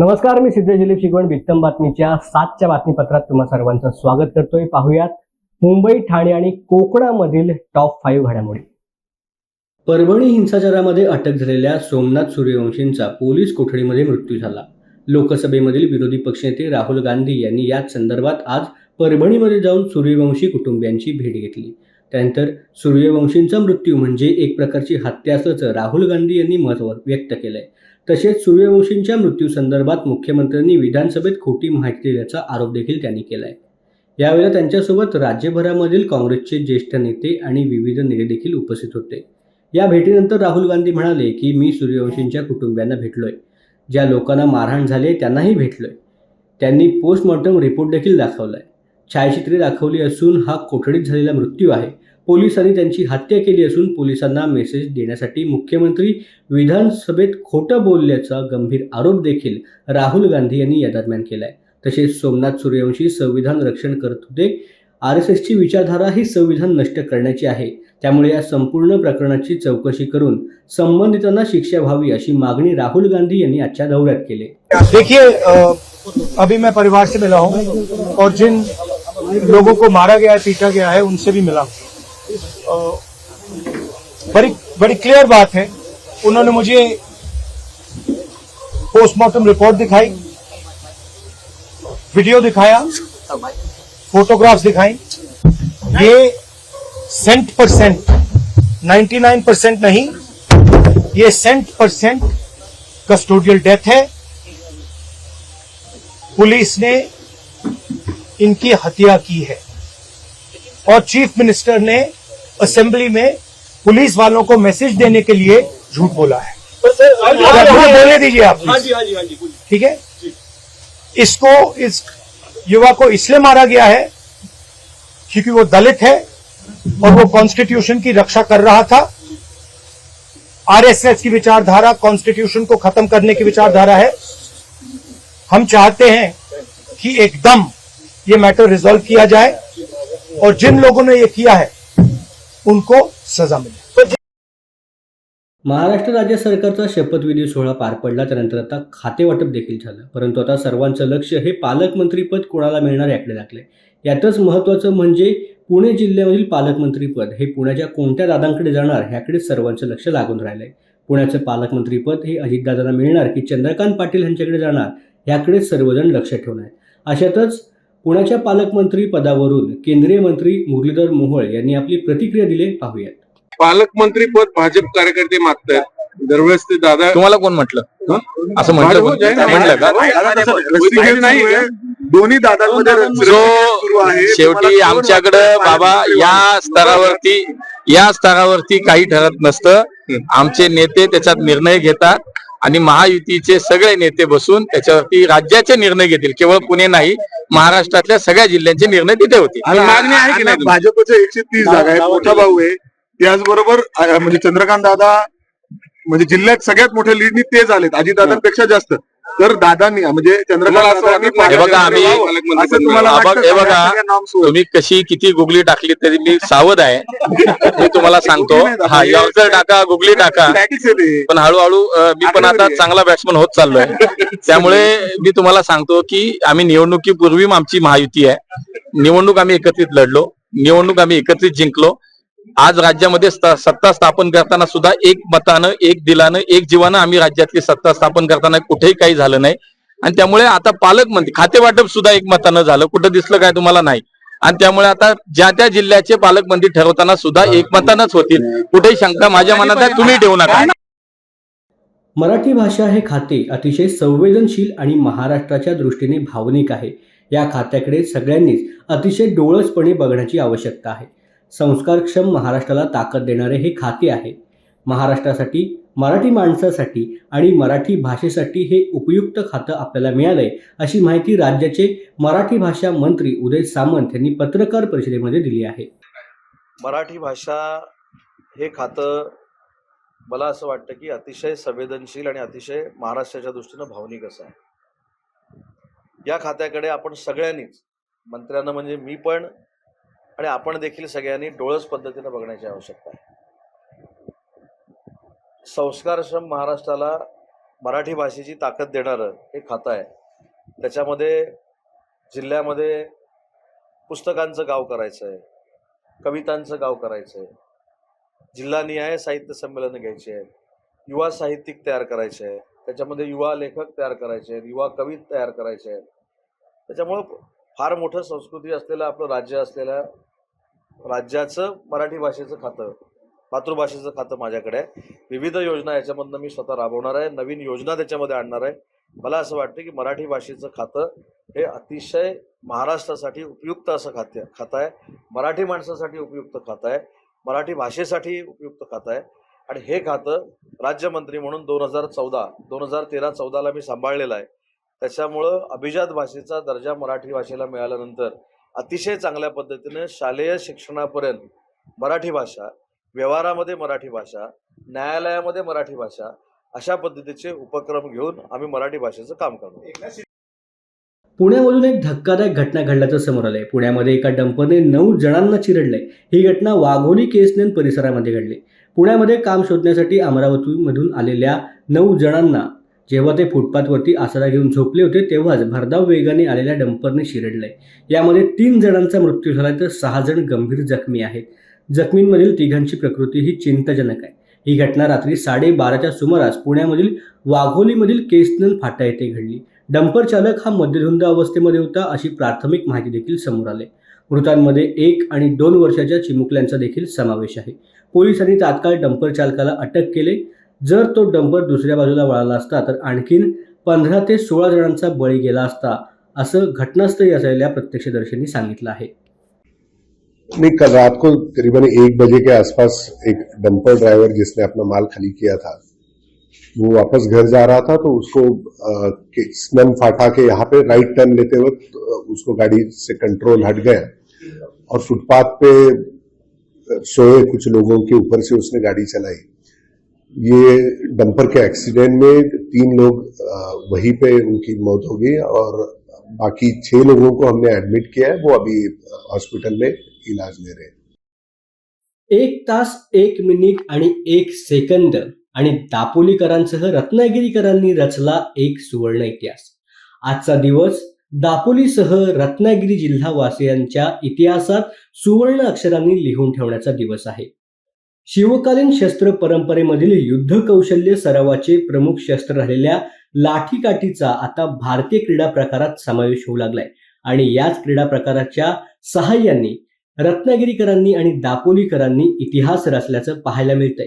नमस्कार मी सिद्धेश दिलीप शिकवण वित्तम बातमीच्या सातच्या बातमीपत्रात तुम्हा सर्वांचं स्वागत करतोय. पाहूयात मुंबई ठाणे आणि कोकणामधील टॉप फाईव्ह घडामोडी. परभणी हिंसाचारामध्ये अटक झालेल्या सोमनाथ सूर्यवंशींचा पोलीस कोठडीमध्ये मृत्यू झाला. लोकसभेमधील विरोधी पक्षनेते राहुल गांधी यांनी याच संदर्भात आज परभणीमध्ये जाऊन सूर्यवंशी कुटुंबियांची भेट घेतली. त्यानंतर सूर्यवंशींचा मृत्यू म्हणजे एक प्रकारची हत्या असल्याचं राहुल गांधी यांनी मत व्यक्त केलंय. तसेच सूर्यवंशींच्या मृत्यूसंदर्भात मुख्यमंत्र्यांनी विधानसभेत खोटी माहिती दिल्याचा आरोप देखील त्यांनी केला आहे यावेळेला त्यांच्यासोबत राज्यभरामधील काँग्रेसचे ज्येष्ठ नेते आणि विविध नेते देखील उपस्थित होते. या भेटीनंतर राहुल गांधी म्हणाले की मी सूर्यवंशींच्या कुटुंबियांना भेटलोय. ज्या लोकांना मारहाण झाले त्यांनाही भेटलोय. त्यांनी पोस्टमॉर्टम रिपोर्ट देखील दाखवलाय. छायाचित्रे दाखवली असून हा कोठडीत झालेला मृत्यू आहे. पोलिसांनी त्यांची हत्या केली असून पोलिसांना मेसेज देण्यासाठी मुख्यमंत्री विधानसभेत खोटं बोलल्याचा गंभीर आरोप देखील राहुल गांधी यांनी या दरम्यान केलाय. तसेच सोमनाथ सूर्यवंशी संविधान रक्षण करत होते. आर एस एसची विचारधारा ही संविधान नष्ट करण्याची आहे. त्यामुळे या संपूर्ण प्रकरणाची चौकशी करून संबंधितांना शिक्षा व्हावी अशी मागणी राहुल गांधी यांनी आजच्या दौऱ्यात केली. देखिए अभी मैं परिवार से मिला हूँ और जिन लोगों को मारा गया है पीटा गया है उनसे भी मिला हूँ। बड़ी बड़ी क्लियर बात है। उन्होंने मुझे पोस्टमार्टम रिपोर्ट दिखाई वीडियो दिखाया फोटोग्राफ्स दिखाई। ये सेंट परसेंट 99 परसेंट नहीं, ये सेंट परसेंट कस्टोडियल डेथ है। पुलिस ने इनकी हत्या की है। और चीफ मिनिस्टर ने असेंबली में पुलिस वालों को मैसेज देने के लिए झूठ बोला है। बोलने दीजिए आप ठीक है? इसको इस युवा को इसलिए मारा गया है क्योंकि वो दलित है और वो कॉन्स्टिट्यूशन की रक्षा कर रहा था। आरएसएस की विचारधारा कॉन्स्टिट्यूशन को खत्म करने की विचारधारा है। हम चाहते हैं कि एकदम ये मैटर रिजॉल्व किया जाए और जिन लोगों ने ये किया है उनको सजा मिले. महाराष्ट्र राज्य सरकारचा शपथविधी सोहळा पार पडला त्यानंतर आता खातेवाटप देखील झालं. परंतु आता सर्वांचं लक्ष हे पालकमंत्रीपद कोणाला मिळणार याकडे लागले यातच महत्त्वाचं म्हणजे पुणे जिल्ह्यामधील पालकमंत्रीपद हे पुण्याच्या कोणत्या दादांकडे जाणार ह्याकडे सर्वांचं लक्ष लागून राहिलंय. पुण्याचं पालकमंत्रीपद हे अजितदादांना मिळणार की चंद्रकांत पाटील यांच्याकडे जाणार याकडे सर्वजण लक्ष ठेवून आहेत. अशातच पुण्याच्या पालकमंत्री पदावरून केंद्रीय मंत्री मुरलीधर मोहोळ यांनी आपली प्रतिक्रिया दिली पाहूयात. पालकमंत्री पद भाजप कार्यकर्ते मागतायत. दरवेळेस ते दादा तुम्हाला कोण म्हटलं? असं म्हटलं का? नाही. दोन्ही दादांमध्ये शेवटी आमच्याकडं? बाबा या स्तरावरती या स्तरावरती काही ठरत नसतं. आमचे नेते त्याच्यात निर्णय घेतात. आणि महायुतीचे सगळे नेते बसून त्याच्यावरती राज्याचे निर्णय घेतील. केवळ पुणे नाही महाराष्ट्रातल्या सगळ्या जिल्ह्यांचे निर्णय तिथे होतील. आणि मागणी आहे की नाही भाजपचे एकशे तीस जागा आहे मोठा भाऊ आहे. त्याचबरोबर म्हणजे चंद्रकांत दादा म्हणजे जिल्ह्यात सगळ्यात मोठ्या लीडनी ते झालेत अजितदादांपेक्षा जास्त. तर दादांनी म्हणजे? तुम्ही कशी किती गुगली टाकली तरी मी सावध आहे. मी तुम्हाला सांगतो. दादा, हा यॉर्कर टाका गुगली टाका. पण हळूहळू मी पण आता. चांगला बॅट्समन होत चाललोय. त्यामुळे मी तुम्हाला सांगतो की आम्ही निवडणुकीपूर्वी आमची महायुती आहे. निवडणूक आम्ही एकत्रित लढलो. निवडणूक आम्ही एकत्रित जिंकलो. आज राज्यामध्ये स्त- सत्ता स्थापन करताना सुद्धा एक मतानं एक दिलानं एक जीवानं आम्ही राज्यातली सत्ता स्थापन करताना कुठेही काही झालं नाही. आणि त्यामुळे आता पालकमंत्री खाते वाटप सुद्धा एक मतानं झालं. कुठं दिसलं काय तुम्हाला नाही. आणि त्यामुळे आता ज्या त्या जिल्ह्याचे पालकमंत्री ठरवताना सुद्धा एकमतानच होतील. कुठेही शंका माझ्या मनात आहे तुम्ही ठेवू नका. मराठी भाषा हे खाते अतिशय संवेदनशील आणि महाराष्ट्राच्या दृष्टीने भावनिक आहे. या खात्याकडे सगळ्यांनीच अतिशय डोळसपणे बघण्याची आवश्यकता आहे. संस्कारक्षम महाराष्ट्राला ताकद देणारे हे खाते आहे. महाराष्ट्रासाठी मराठी माणसासाठी आणि मराठी भाषेसाठी हे उपयुक्त खातं आपल्याला मिळालंय अशी माहिती राज्याचे मराठी भाषा मंत्री उदय सामंत यांनी पत्रकार परिषदेमध्ये दिली आहे. मराठी भाषा हे खातं मला असं वाटतं की अतिशय संवेदनशील आणि अतिशय महाराष्ट्राच्या दृष्टीनं भावनिक असं आहे. या खात्याकडे आपण सगळ्यांनीच मंत्र्यांना म्हणजे मी पण आणि आपण देखील सगळ्यांनी डोळस पद्धतीनं बघण्याची आवश्यकता आहे. संस्कारक्षम महाराष्ट्राला मराठी भाषेची ताकद देणारं हे खातं आहे. त्याच्यामध्ये जिल्ह्यामध्ये पुस्तकांचं गाव करायचं आहे कवितांचं गाव करायचं आहे जिल्हानिहाय साहित्य संमेलनं घ्यायची आहेत युवा साहित्यिक तयार करायचे आहे त्याच्यामध्ये युवा लेखक तयार करायचे आहेत युवा कवी तयार करायचे. आहेत त्याच्यामुळं फार मोठं संस्कृती असलेलं आपलं राज्य असलेल्या राज्याचं मराठी भाषेचं खातं मातृभाषेचं खातं माझ्याकडे आहे. विविध योजना याच्यामधनं मी स्वतः राबवणार आहे. नवीन योजना त्याच्यामध्ये आणणार आहे. मला असं वाटतं की मराठी भाषेचं खातं हे अतिशय महाराष्ट्रासाठी उपयुक्त असं खाते खातं आहे. मराठी माणसासाठी उपयुक्त खातं आहे. मराठी भाषेसाठी उपयुक्त खातं आहे. आणि हे खातं राज्यमंत्री म्हणून दोन हजार चौदा दोन हजार तेरा चौदाला मी सांभाळलेलं आहे. त्याच्यामुळं अभिजात भाषेचा दर्जा मराठी भाषेला मिळाल्यानंतर अतिशय चांगल्या पद्धतीने शालेय शिक्षणापर्यंत मराठी भाषा व्यवहारामध्ये मराठी भाषा न्यायालयामध्ये मराठी भाषा अशा पद्धतीचे उपक्रम घेऊन आम्ही मराठी भाषेचं काम करतो. पुण्यामधून एक धक्कादायक घटना घडल्याचं समोर आलंय. पुण्यामध्ये एका डंपरने नऊ जणांना चिरडलंय ही घटना वाघोली केसनेन परिसरामध्ये घडली. पुण्यामध्ये काम शोधण्यासाठी अमरावतीमधून आलेल्या नऊ जणांना जेव्हा ते फुटपाथवरती आसरा घेऊन झोपले होते तेव्हाच भरधाव वेगाने आलेल्या डंपरने चिरडलंय यामध्ये तीन जणांचा मृत्यू झाला तर सहा जण गंभीर जखमी आहेत. जखमींमधील तिघांची प्रकृती ही चिंताजनक आहे. ही घटना रात्री साडेबाराच्या सुमारास पुण्यामधील वाघोलीमधील केसनल फाटा येथे घडली. डंपर चालक हा मध्यधुंद अवस्थेमध्ये होता अशी प्राथमिक माहिती देखील समोर आली. मृतांमध्ये एक आणि दोन वर्षाच्या चिमुकल्यांचा देखील समावेश आहे. पोलिसांनी तात्काळ डंपर चालकाला अटक केले. जर तो डंपर दुसऱ्या बाजूला वळाला असता तर आणखीन पंधरा ते सोळा जणांचा बळी गेला असता असं घटनास्थळी असलेल्या प्रत्यक्षदर्शींनी सांगितलं आहे. नहीं कल रात को करीबन एक बजे के आसपास एक डंपर ड्राइवर जिसने अपना माल खाली किया था वो वापस घर जा रहा था तो उसको अ, फाटा के यहाँ पे राइट टर्न लेते वक्त उसको गाड़ी से कंट्रोल हट गया और फुटपाथ पे सोए कुछ लोगों के ऊपर से उसने गाड़ी चलाई। ये डंपर के एक्सीडेंट में तीन लोग वहीं पे उनकी मौत हो गई और बाकी छह लोगों को हमने एडमिट किया है वो अभी हॉस्पिटल में इलाज ले रहे हैं। एक तास एक मिनिट आणि एक सेकंद आणि दापोलीकरांसह रत्नागिरीकरांनी रचला एक सुवर्ण इतिहास. आजचा दिवस दापोलीसह रत्नागिरी जिल्हावासियांच्या इतिहासात सुवर्ण अक्षरांनी लिहून ठेवण्याचा दिवस आहे. शिवकालीन शस्त्र परंपरेमधील युद्ध कौशल्य सरावाचे प्रमुख शस्त्र राहिलेल्या लाठीकाठीचा आता भारतीय क्रीडा प्रकारात समावेश होऊ लागलाय. आणि याच क्रीडा प्रकाराच्या सहाय्याने रत्नागिरीकरांनी आणि दापोलीकरांनी इतिहास रचल्याचं पाहायला मिळतंय.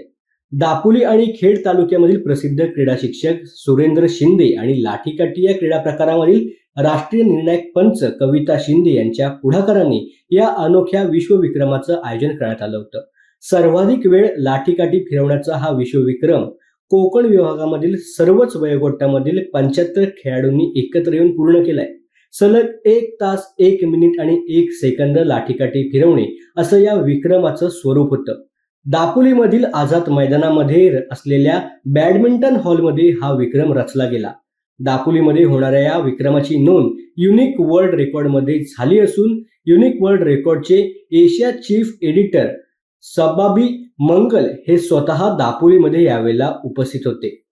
दापोली आणि खेड तालुक्यामधील प्रसिद्ध क्रीडा शिक्षक सुरेंद्र शिंदे आणि लाठीकाठी या क्रीडा प्रकारामधील राष्ट्रीय निर्णायक पंच कविता शिंदे यांच्या पुढाकाराने या अनोख्या विश्वविक्रमाचं आयोजन करण्यात आलं होतं. सर्वाधिक वेळ लाठीकाठी फिरवण्याचा हा विश्वविक्रम कोकण विभागामधील सर्वच वयोगटामधील पंच्याहत्तर खेळाडूंनी एकत्र येऊन पूर्ण केलाय. सलग एक तास एक मिनिट आणि एक सेकंद लाठीकाठी फिरवणे असं या विक्रमाचं स्वरूप होतं. दापोलीमधील आझाद मैदानामध्ये असलेल्या बॅडमिंटन हॉलमध्ये हा विक्रम रचला गेला. दापोलीमध्ये होणाऱ्या या विक्रमाची नोंद युनिक वर्ल्ड रेकॉर्डमध्ये झाली असून unique world रेकॉर्डचे Asia chief editor Sababi Mangal हे स्वतः दापोलीमध्ये यावेळेला उपस्थित होते.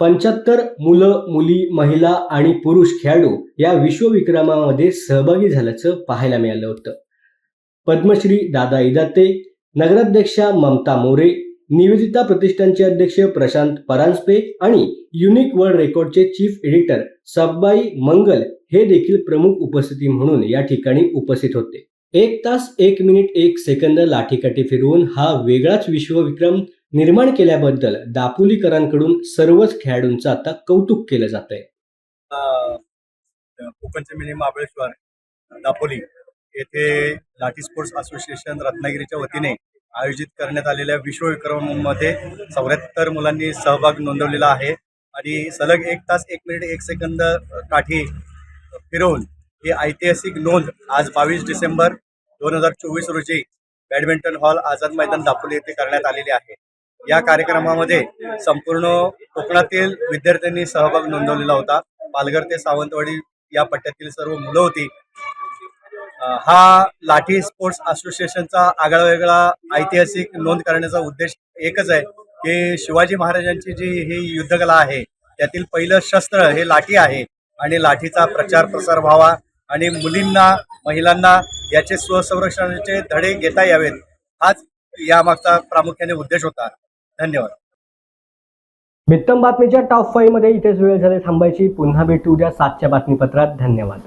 पंच्याहत्तर मुलं मुली महिला आणि पुरुष खेळाडू या विश्वविक्रमामध्ये सहभागी झाल्याचं पाहायला मिळालं होतं. पद्मश्री दादा इदाते नगराध्यक्षा ममता मोरे निवेदिता प्रतिष्ठानचे अध्यक्ष प्रशांत परांजपे आणि युनिक वर्ल्ड रेकॉर्डचे चीफ एडिटर सबबाई मंगल हे देखील प्रमुख उपस्थिती म्हणून या ठिकाणी उपस्थित होते. एक तास एक मिनिट एक सेकंद लाठीकाठी फिरवून हा वेगळाच विश्वविक्रम निर्माण केल्याबद्दल दापोलीकरांकडून सर्वच खेळाडूंचं आता कौतुक केलं जात आहे कोकणचे मिनी महाबळेश्वर दापोली येथे लाठी स्पोर्ट्स असोसिएशन रत्नागिरीच्या वतीने आयोजित करण्यात आलेल्या विश्वविक्रममध्ये चौऱ्याहत्तर मुलांनी सहभाग नोंदवलेला आहे. आणि सलग एक तास एक मिनिट एक सेकंद काठी फिरवून ही ऐतिहासिक नोंद आज बावीस डिसेंबर दोन हजार चोवीस रोजी बॅडमिंटन हॉल आझाद मैदान दापोली येथे करण्यात आलेली आहे. या कार्यक्रमामध्ये संपूर्ण कोकणातील विद्यार्थ्यांनी सहभाग नोंदवलेला होता. पालघर ते सावंतवाडी या पट्ट्यातील सर्व मुलं होती. हा लाठी स्पोर्ट्स असोसिएशनचा आगळा वेगळा ऐतिहासिक नोंद करण्याचा उद्देश एकच आहे की शिवाजी महाराजांची जी ही युद्धकला आहे त्यातील पहिलं शस्त्र हे लाठी आहे आणि लाठीचा प्रचार प्रसार व्हावा आणि मुलींना महिलांना याचे स्वसंरक्षणाचे धडे घेता यावेत. हाच यामागचा प्रामुख्याने उद्देश होता. धन्यवाद. बित्तम बातमीच्या टॉप फाईव्हमध्ये इथेच वेळ झाले थांबायची. पुन्हा भेटू उद्या सातच्या बातमीपत्रात. धन्यवाद.